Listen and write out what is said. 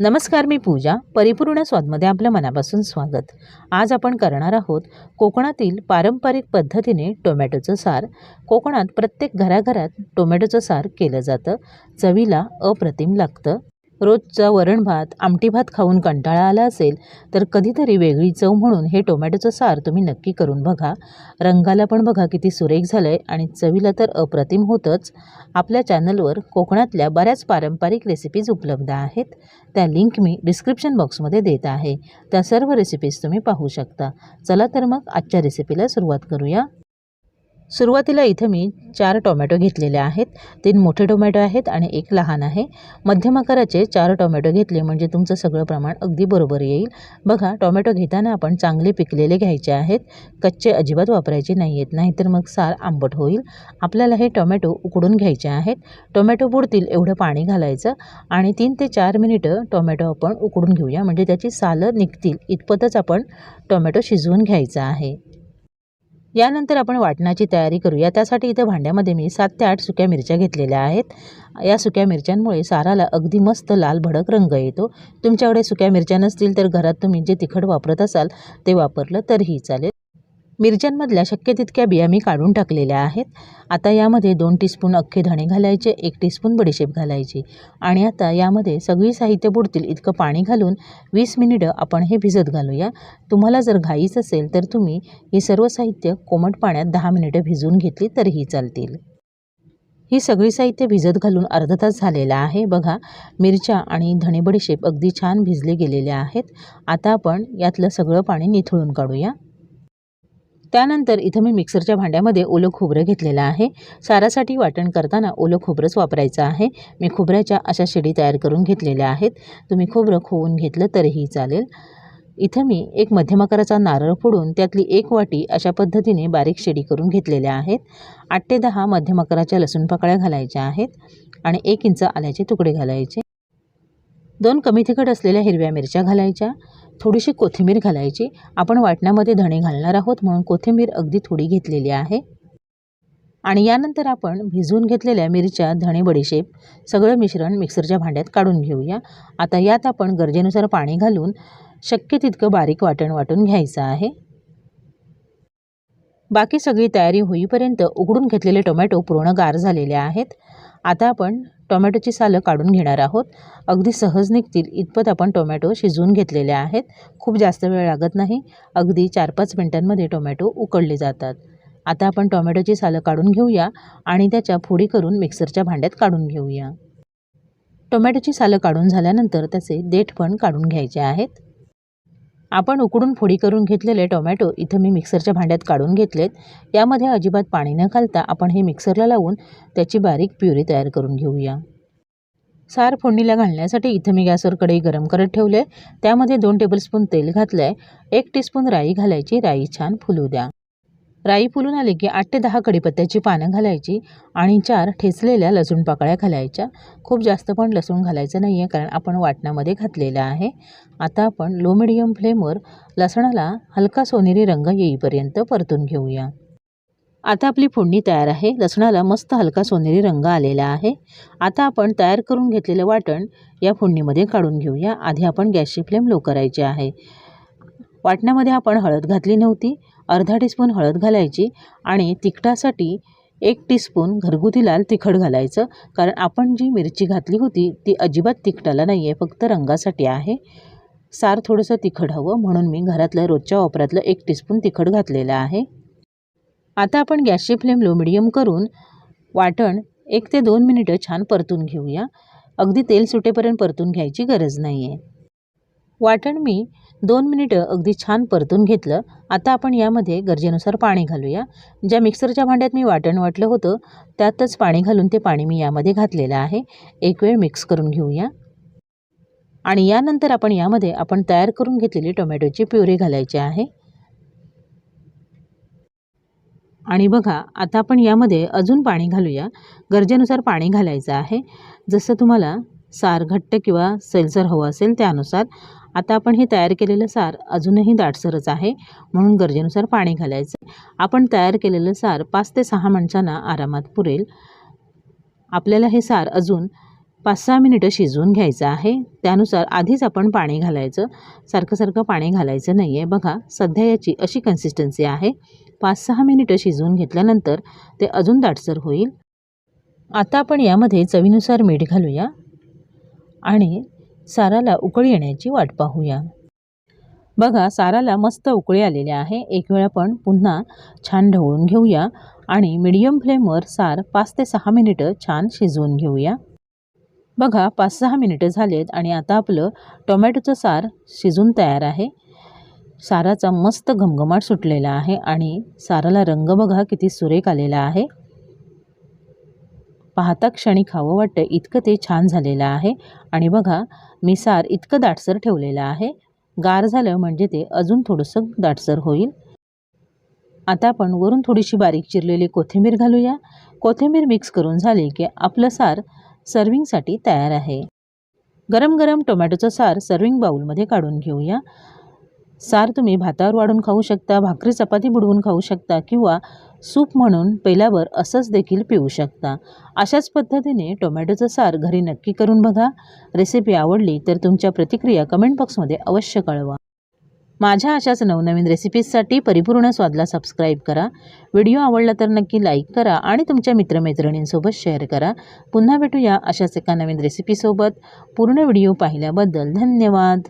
नमस्कार मी पूजा. परिपूर्ण स्वादमध्ये आपलं मनापासून स्वागत. आज आपण करणार आहोत कोकणातील पारंपरिक पद्धतीने टोमॅटोचं सार. कोकणात प्रत्येक घराघरात टोमॅटोचं सार केलं जातं. चवीला अप्रतिम लागतं. रोजचा वरण भात आमटी भात खाऊन कंटाळा आला असेल तर कधीतरी वेगळी चव म्हणून हे टोमॅटोचं सार तुम्ही नक्की करून बघा. रंगाला पण बघा किती सुरेख झालं आहे आणि चवीला तर अप्रतिम होतंच. आपल्या चॅनलवर कोकणातल्या बऱ्याच पारंपरिक रेसिपीज उपलब्ध आहेत. त्या लिंक मी डिस्क्रिप्शन बॉक्समध्ये देत आहे. त्या सर्व रेसिपीज तुम्ही पाहू शकता. चला तर मग आजच्या रेसिपीला सुरुवात करूया. सुरुवातीला इथं मी चार टोमॅटो घेतलेले आहेत. तीन मोठे टोमॅटो आहेत आणि एक लहान आहे. मध्यम आकाराचे चार टोमॅटो घेतले म्हणजे तुमचं सगळं प्रमाण अगदी बरोबर येईल. बघा टोमॅटो घेताना आपण चांगले पिकलेले घ्यायचे आहेत. कच्चे अजिबात वापरायचे नाही आहेत. नाहीतर मग सार आंबट होईल. आपल्याला हे टोमॅटो उकडून घ्यायचे आहेत. टोमॅटो बुडतील एवढं पाणी घालायचं आणि तीन ते चार मिनिटं टोमॅटो आपण उकडून घेऊया. म्हणजे त्याची सालं निघतील. इतपतच आपण टोमॅटो शिजवून घ्यायचा आहे. यानंतर आपण वाटणाची तयारी करूया. त्यासाठी इथं भांड्यामध्ये मी सात ते आठ सुक्या मिरच्या घेतलेल्या आहेत. या सुक्या मिरच्यांमुळे साराला अगदी मस्त लाल भडक रंग येतो. तुमच्याकडे सुक्या मिरच्या नसतील तर घरात तुम्ही जे तिखट वापरत असाल ते वापरलं तरीही चालेल. मिरच्यांमधल्या शक्य तितक्या बिया मी काढून टाकलेल्या आहेत. आता यामध्ये दोन टीस्पून अख्खे धणे घालायचे एक टीस्पून बडीशेप घालायची आणि आता यामध्ये सगळी साहित्य बुडतील इतकं पाणी घालून वीस मिनिटं आपण हे भिजत घालूया. तुम्हाला जर घाईच असेल तर तुम्ही हे सर्व साहित्य कोमट पाण्यात दहा मिनिटं भिजवून घेतली तरीही चालतील. ही सगळी साहित्य भिजत घालून अर्धा तास झालेला आहे. बघा मिरच्या आणि धणे बडीशेप अगदी छान भिजले गेलेले आहेत. आता आपण यातलं सगळं पाणी निथळून काढूया. त्यानंतर इथं मी मिक्सरच्या भांड्यामध्ये ओलं खोबरं घेतलेलं आहे. सारासाठी वाटण करताना ओलं खोबरंच वापरायचं आहे. मी खोबऱ्याच्या अशा शेडी तयार करून घेतलेल्या आहेत. तुम्ही खोबरं खोवून घेतलं तरीही चालेल. इथं मी एक मध्यम आकाराचा नारळ फोडून त्यातली एक वाटी अशा पद्धतीने बारीक शेडी करून घेतलेल्या आहेत. आठ ते दहा मध्यम आकाराच्या लसूण पाकळ्या घालायच्या आहेत आणि एक इंच आल्याचे तुकडे घालायचे. दोन कमी तिखट असलेल्या हिरव्या मिरच्या घालायच्या. थोडीशी कोथिंबीर घालायची. आपण वाटण्यामध्ये धणे घालणार आहोत म्हणून कोथिंबीर अगदी थोडी घेतलेली आहे. आणि यानंतर आपण भिजवून घेतलेल्या मिरच्या धणे बडीशेप सगळं मिश्रण मिक्सरच्या भांड्यात काढून घेऊया. आता यात आपण गरजेनुसार पाणी घालून शक्य तितकं बारीक वाटण वाटून घ्यायचं आहे. बाकी सगळी तयारी होईपर्यंत उघडून घेतलेले टोमॅटो पूर्ण गार झालेले आहेत. आता आपण टोमॅटोची सालं काढून घेणार आहोत. अगदी सहज निघतील इतपत आपण टोमॅटो शिजवून घेतलेले आहेत. खूप जास्त वेळ लागत नाही. अगदी चार पाच मिनटांमध्ये टोमॅटो उकडले जातात. आता आपण टोमॅटोची सालं काढून घेऊया आणि त्याच्या फोडी करून मिक्सरच्या भांड्यात काढून घेऊया. टोमॅटोची सालं काढून झाल्यानंतर त्याचे देठ पण काढून घ्यायचे आहेत. आपण उकडून फोडी करून घेतलेले टोमॅटो इथं मी मिक्सरच्या भांड्यात काढून घेतलेत. यामध्ये अजिबात पाणी न घालता आपण हे मिक्सरला लावून त्याची बारीक प्युरी तयार करून घेऊया. सार फोडणीला घालण्यासाठी इथं मी गॅसवर कढई गरम करत ठेवले. त्यामध्ये दोन टेबलस्पून तेल घातलं आहे एक टीस्पून राई घालायची. राई छान फुलू द्या. राई फुलून आले की आठ ते दहा कडीपत्त्याची पानं घालायची आणि चार ठेचलेल्या लसूण पाकळ्या घालायच्या. खूप जास्त पण लसूण घालायचं नाही आहे कारण आपण वाटणामध्ये घातलेलं आहे. आता आपण लो मिडियम फ्लेमवर लसणाला हलका सोनेरी रंग येईपर्यंत परतून घेऊया. आता आपली फोडणी तयार आहे. लसणाला मस्त हलका सोनेरी रंग आलेला आहे. आता आपण तयार करून घेतलेलं वाटण या फोडणीमध्ये काढून घेऊया. आधी आपण गॅसची फ्लेम लो करायची आहे. वाटण्यामध्ये आपण हळद घातली नव्हती. अर्धा टीस्पून हळद घालायची आणि तिखटासाठी एक टीस्पून घरगुती लाल तिखट घालायचं. कारण आपण जी मिरची घातली होती ती अजिबात तिखटाला नाही आहे फक्त रंगासाठी आहे. सार थोडंसं तिखट हवं म्हणून मी घरातलं रोजच्या वापरातलं एक टीस्पून तिखट घातलेलं आहे. आता आपण गॅसची फ्लेम लो मिडियम करून वाटण एक ते दोन मिनिटं छान परतून घेऊया. अगदी तेल सुटेपर्यंत परतून घ्यायची गरज नाही आहे वाटण मी दोन मिनिटं अगदी छान परतून घेतलं. आता आपण यामध्ये गरजेनुसार पाणी घालूया. ज्या मिक्सरच्या भांड्यात मी वाटण वाटलं होतं त्यातच पाणी घालून ते पाणी मी यामध्ये घातलेलं आहे. एक वेळ मिक्स करून घेऊया. आणि यानंतर आपण यामध्ये आपण तयार करून घेतलेली टोमॅटोची प्युरी घालायची आहे. आणि बघा आता आपण यामध्ये अजून पाणी घालूया. गरजेनुसार पाणी घालायचं आहे. जसं तुम्हाला सार घट्ट किंवा सैलसर हवं असेल त्यानुसार. आता आपण हे तयार केलेलं सार अजूनही दाटसरच आहे म्हणून गरजेनुसार पाणी घालायचं. आपण तयार केलेलं सार पाच ते सहा माणसांना आरामात पुरेल. आपल्याला हे सार अजून पाच सहा मिनिटं शिजवून घ्यायचं आहे. त्यानुसार आधीच आपण पाणी घालायचं. सारखं सारखं पाणी घालायचं नाही आहे बघा सध्या याची अशी कन्सिस्टन्सी आहे. पाच सहा मिनिटं शिजवून घेतल्यानंतर ते अजून दाटसर होईल. आता आपण यामध्ये चवीनुसार मीठ घालूया. आणि साराला उकळी येण्याची वाट पाहूया. बघा साराला मस्त उकळी आलेली आहे. एक वेळ आपण पुन्हा छान ढवळून घेऊया आणि मिडियम फ्लेमवर सार पाच ते सहा मिनिटं छान शिजवून घेऊया. बघा पाच सहा मिनिटं झालेत आणि आता आपलं टोमॅटोचं सार शिजून तयार आहे. साराचा मस्त घमघमाट सुटलेला आहे आणि साराला रंग बघा किती सुरेख आलेला आहे. पाहता क्षणी खावं वाटतं. इतकं ते छान झालेलं आहे. आणि बघा मी सार इतकं दाटसर ठेवलेलं आहे. गार झालं म्हणजे ते अजून थोडंसं दाटसर होईल. आता आपण वरून थोडीशी बारीक चिरलेली कोथिंबीर घालूया. कोथिंबीर मिक्स करून झाली की आपलं सार सर्विंगसाठी तयार आहे. गरम गरम टोमॅटोचं सार सर्विंग बाऊलमध्ये काढून घेऊया. सार तुम्ही भातावर वाढून खाऊ शकता भाकरी चपाती बुडवून खाऊ शकता किंवा सूप म्हणून पेल्यावर असंच देखील पिऊ शकता. अशाच पद्धतीने टोमॅटोचं सार घरी नक्की करून बघा. रेसिपी आवडली तर तुमच्या प्रतिक्रिया कमेंट बॉक्समध्ये अवश्य कळवा. माझ्या अशाच नवनवीन रेसिपीजसाठी परिपूर्ण स्वादला सबस्क्राईब करा. व्हिडिओ आवडला तर नक्की लाईक करा आणि तुमच्या मित्रमैत्रिणींसोबत शेअर करा. पुन्हा भेटूया अशाच एका नवीन रेसिपीसोबत. पूर्ण व्हिडिओ पाहिल्याबद्दल धन्यवाद.